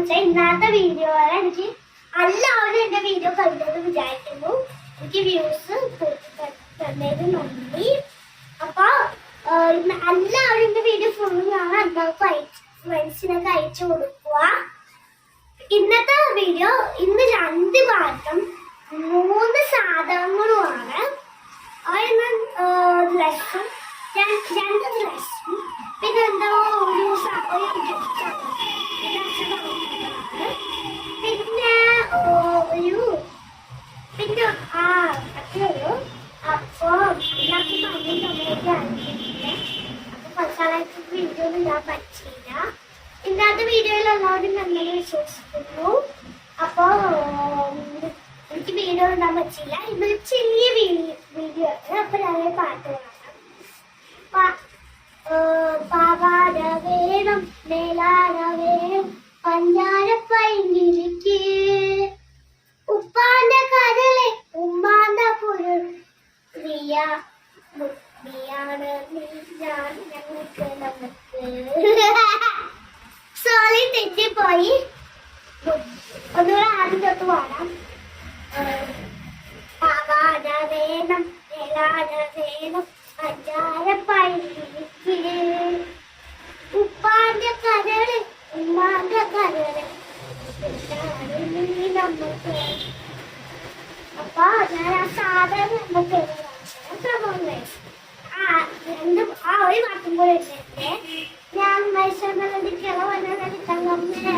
വെച്ചാൽ ഇന്നത്തെ വീഡിയോയിൽ എനിക്ക് എല്ലാവരും എന്റെ വീഡിയോ കണ്ടെന്ന് വിചാരിക്കുന്നു. എനിക്ക് വ്യൂസ് നന്ദി. അപ്പൊ എല്ലാവരും എന്റെ വീഡിയോ ഫുള്ള് കാണാൻ എല്ലാവർക്കും അയച്ചു ഫ്രണ്ട്സിനൊക്കെ അയച്ചു കൊടുക്കുക ഇന്നത്തെ വീഡിയോ ഇന്ന് രണ്ട് പാട്ടും മൂന്ന് സാധനങ്ങളുമാണ്. അതിന് ഡ്രസ്സും രണ്ട് ഡ്രസ്സും പിന്നെ എന്തോ ഒരു സ- ഒരു ഗിഫ്റ്റാണ് പിന്നെ അച്ഛൻ പറഞ്ഞതാണ്. പിന്നെ ഓ, ഒരു പിന്നെ ആ അത്രേ ഉള്ളൂ അപ്പൊ എല്ലാവർക്കും ഭയങ്കര സമയത്ത് അറിയില്ലേ കുറച്ചാളായിട്ട് വീഡിയോ ഇടാൻ പറ്റിയില്ല. ഇന്നത്തെ വീഡിയോയിൽ എല്ലാവരും നന്നായി വിശ്വസിക്കുന്നു. അപ്പോൾ എനിക്ക് വീഡിയോ ഇടാൻ പറ്റില്ല ഇന്ന് ചെറിയ വീഡിയോ ആണ് അപ്പൊ ഞാൻ പാട്ട് പാടാം പ- ഏ, പാവാട വേണം മേലാട വേണം പഞ്ചാര പൈങ്കിരിക്ക് ഉപ്പാന്റെ കരളെ ഉമ്മാന്റെ പുരുൾ പ്രിയ നീയാണ് നീ ഞാൻ ഞങ്ങൾക്ക് നമുക്ക് സോറി തെറ്റിപ്പോയി ഒന്നുകൂടെ ആദ്യം തൊട്ട് പാടാം ഏഹ്, പാവാട വേണം നിലാട വേണം അഞ്ചാര പൈക്ക് ഉപ്പാന്റെ കരൾ ഉമ്മാന്റെ കരൾ. നമുക്ക്. അപ്പൊ ഞാൻ ആ സാധനം നമുക്ക് സംഭവം ആ രണ്ട് ആ ഒരു പാട്ടും കൂടെ ഇട്ടിട്ട് ഞാൻ മത്സ്യമെല്ലാം കിളവനാണ് തങ്കമ്മേ.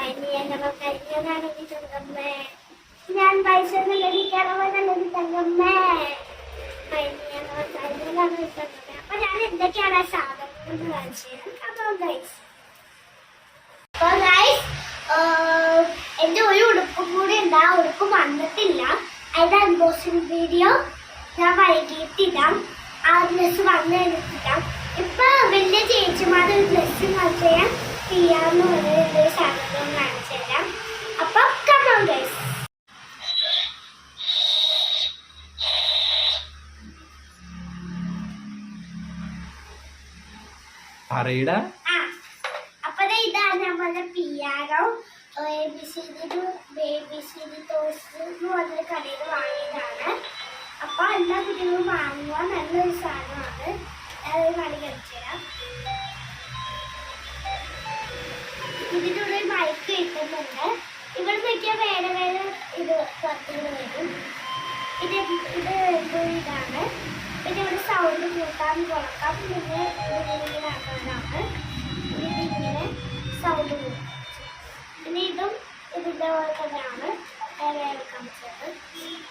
അനിയനോ കരിയനാണെങ്കിൽ തങ്കമ്മേ ഞാൻ മത്സ്യമെല്ലാം കരിയനാണെങ്കിൽ തങ്കമ്മേ. അപ്പൊ ഞാൻ എന്തൊക്കെയാണ് ഗൈസ് ഗൈസ് എന്റെ ഒരു ഉടുപ്പും കൂടി ഉണ്ട്. ആ ഉടുപ്പ് വന്നിട്ടില്ല. അതിന്റെ അൺബോക്സിംഗ് വീഡിയോ ഞാൻ വൈകിട്ടിടാം. ആ ഡ്രസ് വന്ന് എടുത്തിടാം ഇപ്പൊ വലിയ ചേച്ചിമാരുടെ ഡ്രസ്സ് ചെയ്യാൻ ചെയ്യാന്ന് പറയുന്ന ഒരു സാധനം കാണിച്ചു തരാം അപ്പൊ കമോൺ ഗൈസ് പറയടാ. ആ അപ്പൊ ദേ ഇതാണ് നമ്മുടെ piano A B C D C എല്ലാ കുട്ടികളും വാങ്ങുക നല്ലൊരു സാധനമാണ്.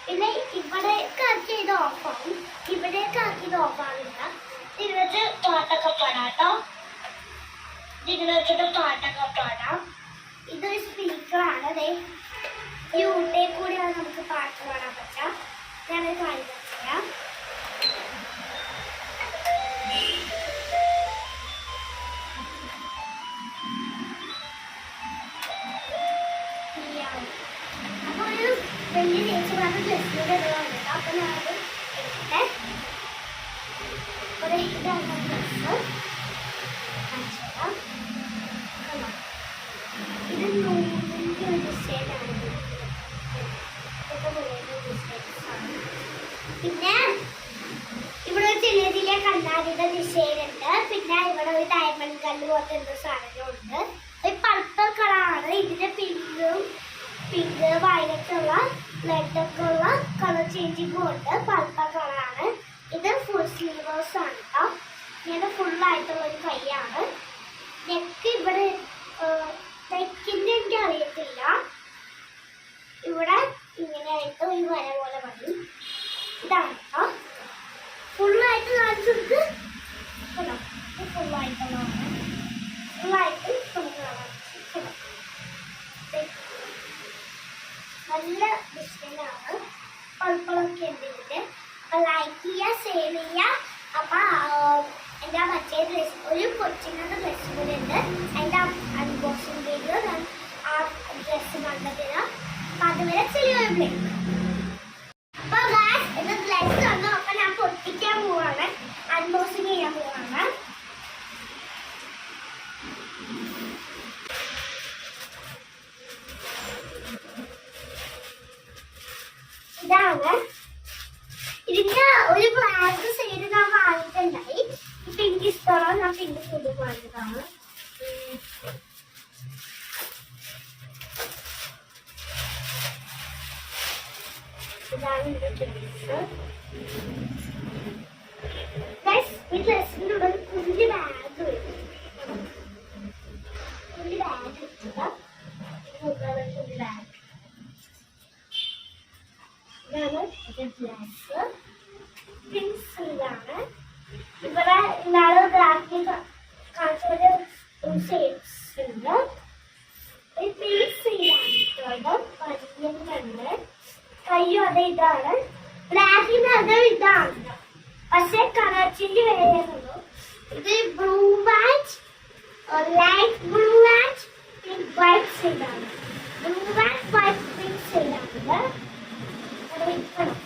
പിന്നെ ഇവിടേക്ക് ആക്കി ഇത് ഓഫാവും ഇവിടേക്ക് ആക്കി ഇത് ഓഫാവില്ല ഇത് വെച്ച് പാട്ടൊക്കെ പാടാം കേട്ടോ പാട്ടൊക്കെ പാടാം. ഇതൊരു സ്പീക്കറാണ് അതെ യൂട്യൂബിൽ കൂടിയാണ് നമുക്ക് പാട്ട് പാടാൻ പറ്റുക ഞാനത് കാണിച്ചു തരാം. ഇവിടെ ഒരു ചെറിയ ചെറിയ കണ്ണാടിയുടെ ഡിസൈൻ പിന്നെ ഇവിടെ ഒരു ഡയമണ്ട് കല്ല് പോലത്തെ എന്തോ സാധനമുണ്ട് ഒരു പർപ്പിൾ കളറാണ് ഇതിന്റെ പിങ്കും പിങ്ക് വയലറ്റ് ഉള്ള റെഡ് ഒക്കെ ഉള്ള കളർ ചേഞ്ചിങ്ങും ഉണ്ട്. പർപ്പിൾ കളറാണ് ഇത് ഫുൾ സ്ലീവേഴ്സ് ആണ് കേട്ടോ ഇങ്ങനെ ഫുൾ ആയിട്ടുള്ള ഒരു കൈയാണ് നെക്ക് ഇവിടെ നെക്കിന്റെ എനിക്ക് അറിയത്തില്ല. എനിക്ക് ലൈക്ക് ചെയ്യുക സേവ് ചെയ്യുക. അപ്പോൾ എന്താ മറ്റേ ഡ്രസ് ഒരു കൊച്ചിനത് ഡ്രസ്സ് കൂടെ ഉണ്ട്. അതിന്റെ അൺബോക്സിങ് വീഡിയോ ഞാൻ ആ ഡ്രസ്സ് കണ്ടതിനാണ് അപ്പം അതുവരെ ചെറിയൊരു അപ്പോൾ ഞാൻ പൊട്ടിക്കാൻ ചെയ്യാൻ ഇതാണ് ഇതിന്റെ ഒരു ബ്ലാക്ക് സൈഡ് ഞാൻ വാങ്ങിയിട്ടുണ്ടായി. എനിക്ക് ഇഷ്ടമാണ് ഞാൻ പിങ്ക് സൈഡ് വാങ്ങിയതാണ്. ഇതാണ് ഇതിന്റെ ഡ്രസ് ഈ ഉള്ളിൽ കുഞ്ഞു ബാഗ് വരും. കുഞ്ഞു ബാഗ് നോക്കാതെ കുഞ്ഞു ബാഗ് ഇതാണ് ഇതിന്റെ ഡ്രസ് പിൻസ് ഇതാണ് ഇവിടെ ഇന്നാൾ ബ്ലാക്കിൽ കാണിച്ചൊരു ഷേപ്സ് ഉണ്ട് ഈ പീസ് ഇതാണ് പതിഞ്ഞിട്ടുണ്ട് കയ്യും അത് ഇതാണ്. ബ്ലാക്കിന് അത് ഇതാണ്. പക്ഷെ കളർച്ചിന്റെ വേറെയുള്ളൂ ഇത് blue watch light blue watch pink white സൈഡാണ് ബ്ലൂ വാച്ച് വൈറ്റ് പിങ്ക് സൈഡാണ് അത് വിൽക്കണം